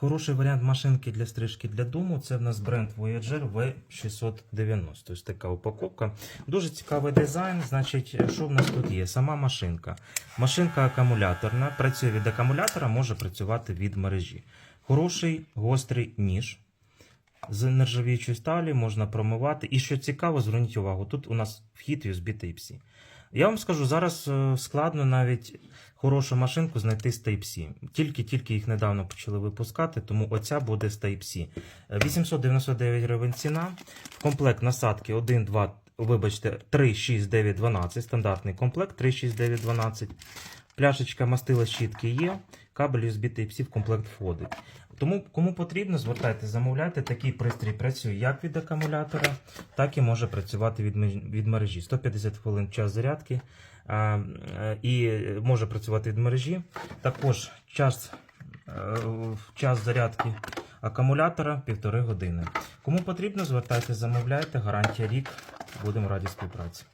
Хороший варіант машинки для стрижки для дому це в нас бренд Voyager V690. Ось така упаковка. Дуже цікавий дизайн. Значить, що в нас тут є? Сама машинка. Машинка акумуляторна, працює від акумулятора, може працювати від мережі. Хороший гострий ніж. З нержавіючої сталі можна промивати. І що цікаво, зверніть увагу, тут у нас вхід USB Type-C. Я вам скажу, зараз е, складно навіть хорошу машинку знайти з Type-C. Тільки-тільки їх недавно почали випускати, тому оця буде з Type-C. Е, 899 гривень ціна. В комплект насадки 1, 2, вибачте, 3, 6, 9, 12. Стандартний комплект 3, 6, 9, 12. Пляшечка мастила щітки є. Кабель USB Type-C в комплект входить. Тому кому потрібно, звертайте, замовляйте. Такий пристрій працює як від акумулятора, так і може працювати від, від мережі. 150 хвилин час зарядки а, е, і може працювати від мережі. Також час, е, час зарядки акумулятора півтори години. Кому потрібно, звертайте, замовляйте. Гарантія рік. Будемо раді співпраці.